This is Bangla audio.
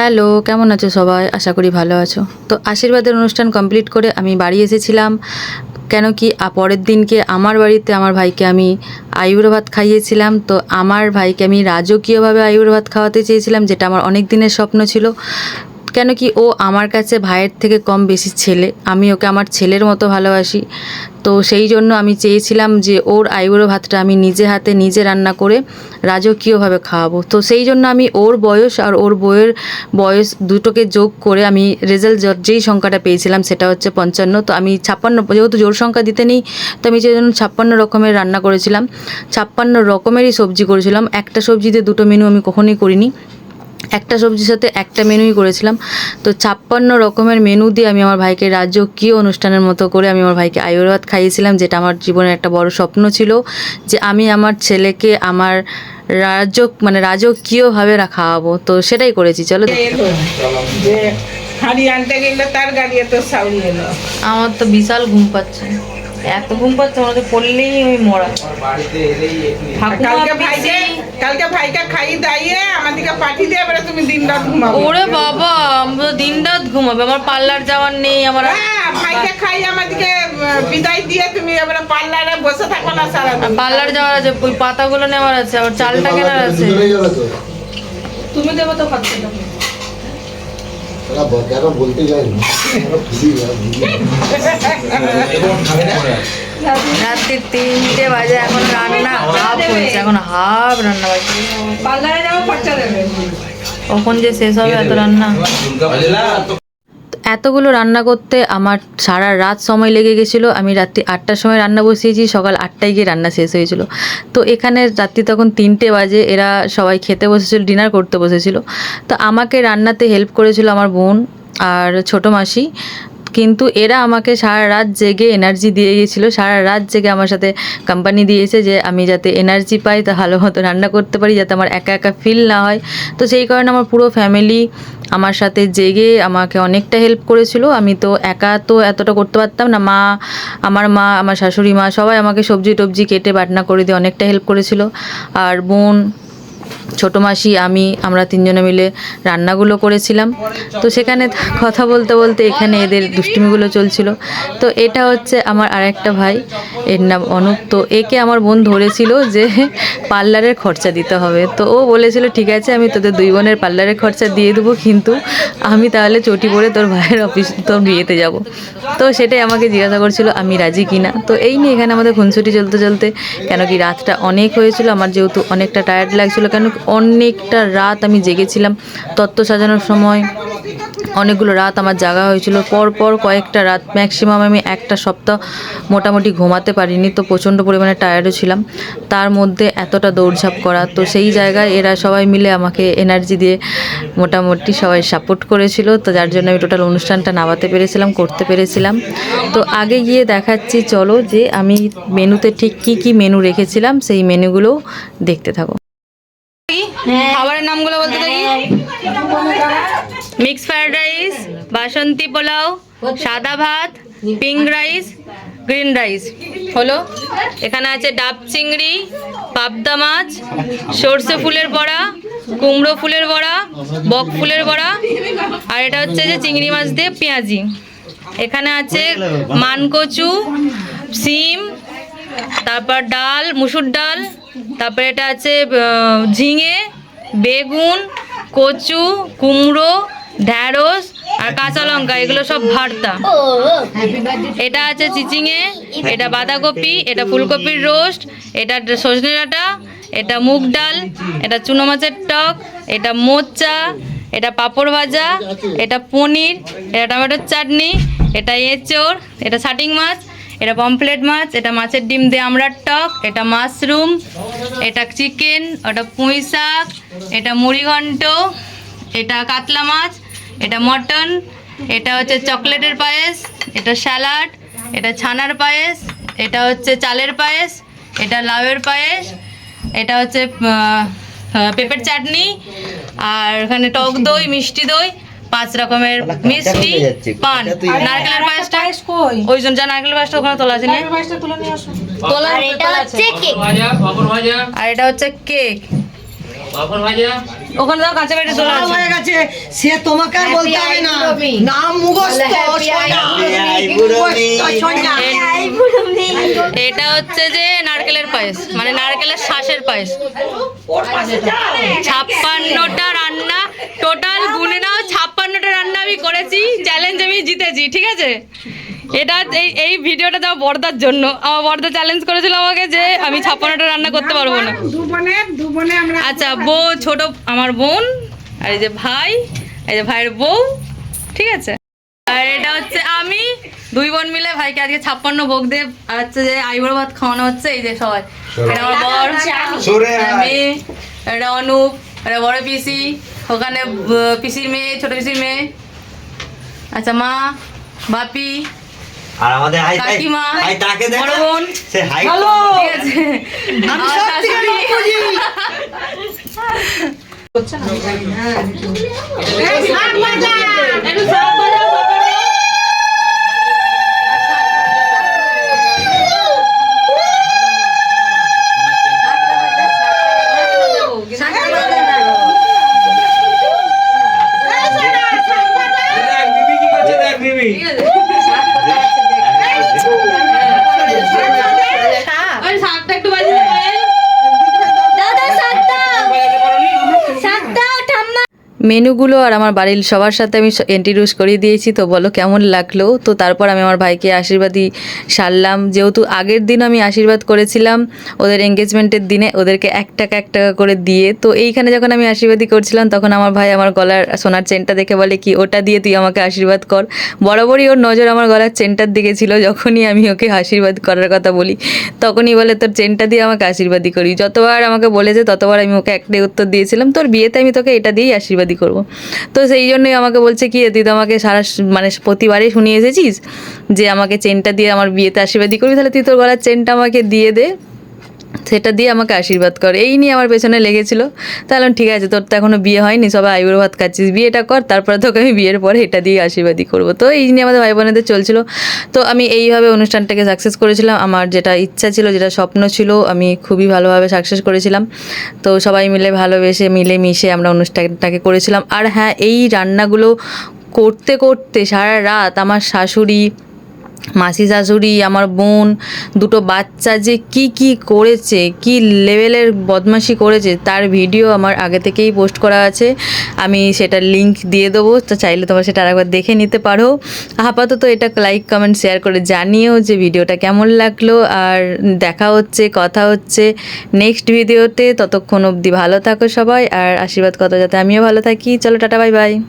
হ্যালো, কেমন আছো সবাই? আশা করি ভালো আছো। তো আশীর্বাদের অনুষ্ঠান কমপ্লিট করে আমি বাড়ি এসেছিলাম। কেন কি পরের দিনকে আমার বাড়িতে আমার ভাইকে আমি আয়ুর ভাত খাইয়েছিলাম। তো আমার ভাইকে আমি রাজকীয়ভাবে আয়ুর ভাত খাওয়াতে চেয়েছিলাম, যেটা আমার অনেক দিনের স্বপ্ন ছিল। কেন কি ও আমার কাছে ভাইয়ের থেকে কম বেশি ছেলে। আমি ওকে আমার ছেলের মতো ভালোবাসি। তো সেই জন্য আমি চেয়েছিলাম যে ওর আইবুড়ো ভাতটা আমি নিজে হাতে নিজে রান্না করে রাজকীয়ভাবে খাওয়াবো। তো সেই জন্য আমি ওর বয়স আর ওর বইয়ের বয়স দুটোকে যোগ করে আমি রেজাল্ট যেই সংখ্যাটা পেয়েছিলাম সেটা হচ্ছে পঞ্চান্ন। তো আমি ছাপ্পান্ন, যেহেতু জোর সংখ্যা দিতে নেই, তো আমি সেই জন্য ছাপ্পান্ন রকমের রান্না করেছিলাম। ছাপ্পান্ন রকমেরই সবজি করেছিলাম। একটা সবজিতে দুটো মেনু আমি কখনোই করিনি। একটা সবজির সাথে একটা মেনুই করেছিলাম। তো ছাপ্পান্ন রকমের মেনু দিয়ে আমি আমার ভাইকে রাজকীয় অনুষ্ঠানের মতো করে আমি আমার ভাইকে আয়ুর্বাদ খাইয়েছিলাম যেটা আমার জীবনের একটা বড় স্বপ্ন ছিল যে আমি আমার ছেলেকে আমার রাজক মানে রাজকীয়ভাবে খাওয়াবো। তো সেটাই করেছি চলো এলো যে হাঁড়ি গেলে তার গাড়ি এত এলো আমার তো বিশাল ঘুম পাচ্ছে। এত ঘুম পাচ্ছে আমাদের পড়লেই আমি মরা। কালকে ভাইকে কালকে ভাইকে খাই দাইয়ে আমাদেরকে পাঠিয়ে দিয়ে এবারে তুমি দিন রাত ঘুমাবো। ওরে বাবা আমরা দিন রাত ঘুমাবে আমার পার্লার যাওয়ার নেই আমার হ্যাঁ ভাইকে খাই আমাদেরকে বিদায় দিয়ে তুমি এবারে পার্লারে বসে থাকো না সারা পার্লার যাওয়ার আছে ওই পাতাগুলো নেওয়ার আছে আবার চালটা কেনার আছে। তুমি দেবো তো খাচ্ছে বলতে যায়নি তিনটে বাজে এখন রান্না হাফ হয়েছে এখন হাফ রান্না কখন যে শেষ হবে এত রান্না? এতগুলো রান্না করতে আমার সারা রাত সময় লেগে গেছিল। আমি রাত্রি আটটার সময় রান্না বসিয়েছি, সকাল আটটায় গিয়ে রান্না শেষ হয়েছিল। তো এখানে রাত্রি তখন তিনটে বাজে, এরা সবাই খেতে বসেছিল, ডিনার করতে বসেছিল। তো আমাকে রান্নাতে হেল্প করেছিল আমার বোন আর ছোট মাসি। কিন্তু এরা আমাকে সারা রাত জেগে এনার্জি দিয়ে গেছিল, সারা রাত জেগে আমার সাথে কোম্পানি দিয়েছে যে আমি যাতে এনার্জি পাই, তা ভালো মতো রান্না করতে পারি, যাতে আমার একা একা ফিল না হয়। তো সেই কারণে আমার পুরো ফ্যামিলি আমার সাথে জেগে আমাকে অনেকটা হেল্প করেছিল। আমি তো একা তো এতটা করতে পারতাম না, মা, আমার মা, আমার শাশুড়ি মা সবাই আমাকে সবজি টবজি কেটে বাটনা করে দিয়ে অনেকটা হেল্প করেছিল। আর বোন ছোটো মাসি, আমি, আমরা তিনজনে মিলে রান্নাগুলো করেছিলাম। তো সেখানে কথা বলতে বলতে এখানে এদের দুষ্টুমিগুলো চলছিল। তো এটা হচ্ছে আমার আরেকটা ভাই, এর নাম অনুপ। তো একে আমার বোন ধরেছিল যে পার্লারের খরচা দিতে হবে। তো ও বলেছিল, ঠিক আছে, আমি তোদের দুই বোনের পার্লারের খরচা দিয়ে দেবো, কিন্তু আমি তাহলে চটি পরে তোর ভাইয়ের অফিস, তোর বিয়েতে যাব। তো সেটাই আমাকে জিজ্ঞাসা করছিল, আমি রাজি কিনা? তো এই নিয়ে এখানে আমাদের খুনসুটি চলতে চলতে, কেন কি রাতটা অনেক হয়েছিল, আমার যেহেতু অনেকটা টায়ার্ড লাগছিল, কেন কি অনেকটা রাত আমি জেগেছিলাম। তত্ত্ব সাজানোর সময় অনেকগুলো রাত আমার জাগা হয়েছিল। পর পর কয়েকটা রাত ম্যাক্সিমাম আমি একটা সপ্তাহ মোটামুটি ঘুমাতে পারিনি, তো প্রচণ্ড পরিমাণে টায়ার্ডও ছিলাম। তার মধ্যে এতটা দৌড়ঝাঁপ করা, তো সেই জায়গায় এরা সবাই মিলে আমাকে এনার্জি দিয়ে মোটামুটি সবাই সাপোর্ট করেছিল, তো যার জন্য আমি টোটাল অনুষ্ঠানটা নামাতে পেরেছিলাম, করতে পেরেছিলাম। তো আগে গিয়ে দেখাচ্ছি, চলো যে আমি মেনুতে ঠিক কি কি মেনু রেখেছিলাম, সেই মেনুগুলো দেখতে থাকো। খাবারের নামগুলো বলতে দেখি। Mix fried rice basanti pulao সাদা ভাত পিঙ্ক রাইস গ্রিন রাইস হলো। এখানে আছে ডাব চিংড়ি পাবদা মাছ সর্ষে ফুলের বড়া কুমড়ো ফুলের বড়া বক ফুলের বড়া। আর এটা হচ্ছে যে চিংড়ি মাছ দিয়ে পেঁয়াজি। এখানে আছে মানকচু সিম তারপর ডাল মুসুর ডাল তারপর এটা আছে ঝিঙে, বেগুন, কচু, কুমড়ো, ঢ্যাঁড়স আর কাঁচা লঙ্কা, এগুলো সব ভর্তা। এটা আছে চিচিঙে, এটা বাঁধাকপি, এটা ফুলকপির রোস্ট, এটা সজনে ডাঁটা, এটা মুগ ডাল, এটা চুনো মাছের টক, এটা মোচা, এটা পাঁপড় ভাজা, এটা পনির, এটা টমেটোর চাটনি, এটা এঁচোড়, এটা শাটিং মাছ এটা পমফ্লেট মাছ, এটা মাছের ডিম দিয়ে আমরা টক, এটা মাশরুম, এটা চিকেন, ওটা পুঁই শাক, এটা মুড়িঘণ্ট এটা কাতলা মাছ, এটা মটন, এটা হচ্ছে চকলেটের পায়েস, এটা স্যালাড, এটা ছানার পায়েস, এটা হচ্ছে চালের পায়েস, এটা লাউয়ের পায়েস, এটা হচ্ছে পেঁপের চাটনি, আর এখানে টক দই, মিষ্টি দই পাঁচ রকমের মিষ্টি পান। নারকেলের পায়েসটা? কই? ওই জন্য যা নারকেলের পায়েসটা ওখানে তোলা আছে। আর এটা হচ্ছে কেক। ওখানে দাও কাঁচা পেটে তোলা হয়ে গেছে। সে তোমাকে আর বলতে হবে না। নাম মুখস্থ সোনা। মুখস্থ সোনা। এটা হচ্ছে যে নারকেলের পায়েস মানে নারকেলের শ্বাসের পায়েস। ছাপ্পান্নটা রান্না টোটাল গুনে নাও ছাপ্পান্নটা রান্না আমি করেছি চ্যালেঞ্জ আমি জিতেছি ঠিক আছে? এটা এই এই ভিডিওটা দেওয়া বর্দার জন্য। আমার বর্দা চ্যালেঞ্জ করেছিল আমাকে যে আমি ছাপ্পান্নটা রান্না করতে পারব না। আচ্ছা বউ ছোট আমার বোন আর এই যে ভাই এই যে ভাইয়ের বউ ঠিক আছে? আর এটা হচ্ছে আমি দুই বোন মিলে ভাইকে আজকে ছাপ্পান্ন ভোগ দেব আর হচ্ছে যে আইবুড়ো ভাত খাওয়ানো হচ্ছে এই যে সবাই। এটা আমার বর সরে এটা মেয়ে অনুপ এটা বড় পিসি ওখানে পিসির মেয়ে ছোট পিসির মেয়ে। আচ্ছা মা বাপি আর আমাদের হাই হাই কাকিমা হাই তাকে দেখ বড় বোন। সে হাই। ঠিক আছে। আমি সব থেকে শাশুড়ি। লক্ষ্যজি। এই শাক ভাজা। একটু শাক ভাজা বাবা। এই সোনা, শাক ভাজা। ঠিক আছে? ওই শাকটা একটু বাজিয়ে দে, পায়েল। মেনুগুলো আর আমার বাড়ির সবার সাথে আমি ইন্ট্রোডিউস করিয়ে দিয়েছি, তো বলো কেমন লাগল? তো তারপর আমি আমার ভাইকে আশীর্বাদই সারলাম। যেহেতু আগের দিন আমি আশীর্বাদ করেছিলাম ওদের এঙ্গেজমেন্টের দিনে, ওদেরকে এক টাকা এক টাকা করে দিয়ে। তো এইখানে যখন আমি আশীর্বাদই করছিলাম, তখন আমার ভাই আমার গলার সোনার চেনটা দেখে বলে, কি ওটা দিয়ে তুই আমাকে আশীর্বাদ কর? বরাবরই ওর নজর আমার গলার চেনটার দিকে ছিল, যখনই আমি ওকে আশীর্বাদ করার কথা বলি, তখনই বলে, তোর চেনটা দিয়ে আমাকে আশীর্বাদই করি। যতবার আমাকে বলেছে, ততবার আমি ওকে একটাই উত্তর দিয়েছিলাম, তোর বিয়েতে আমি তোকে এটা দিয়েই আশীর্বাদই করব। তো সেই জন্যই আমাকে বলছে কি তো আমাকে সারা মানে প্রতিবারই শুনিয়ে এসেছিস যে আমাকে চেনটা দিয়ে আমার বিয়েতে আশীর্বাদই করবি, তাহলে তুই তোর গলার চেনটা আমাকে দিয়ে দে। সেটা দিয়ে আমাকে আশীর্বাদ কর। এই নিয়ে আমার পেছনে লেগেছিল। তাহলে ঠিক আছে, তোর তো এখনও বিয়ে হয়নি, সবাই আইবুড়ো ভাত খাচ্ছিস, বিয়েটা কর, তারপরে তোকে আমি বিয়ের পরে এটা দিয়ে আশীর্বাদই করব। তো এই নিয়ে আমাদের ভাই বোনেদের চলছিল। তো আমি এইভাবে অনুষ্ঠানটাকে সাকসেস করেছিলাম। আমার যেটা ইচ্ছা ছিল, যেটা স্বপ্ন ছিল, আমি খুবই ভালোভাবে সাকসেস করেছিলাম। তো সবাই মিলে ভালোবেসে মিলে মিশে আমরা অনুষ্ঠানটাকে করেছিলাম। আর হ্যাঁ এই রান্নাগুলো করতে করতে সারা রাত আমার শাশুড়ি মাসি শাশুড়ি, আমার বোন, দুটো বাচ্চা যে কি কি করেছে, কি লেভেলের বদমাশি করেছে, তার ভিডিও আমার আগে থেকেই পোস্ট করা আছে। আমি সেটার লিংক দিয়ে দেবো, তো চাইলে তোমরা সেটা আরেকবার দেখে নিতে পারো। আপাতত এটা লাইক, কমেন্ট, শেয়ার করে জানিও যে ভিডিওটা কেমন লাগল, আর দেখা হচ্ছে, কথা হচ্ছে নেক্সট ভিডিওতে। ততক্ষণ অবধি ভালো থাকো সবাই, আর আশীর্বাদ কথা যাতে আমিও ভালো থাকি। চলো টাটা, বাই বাই।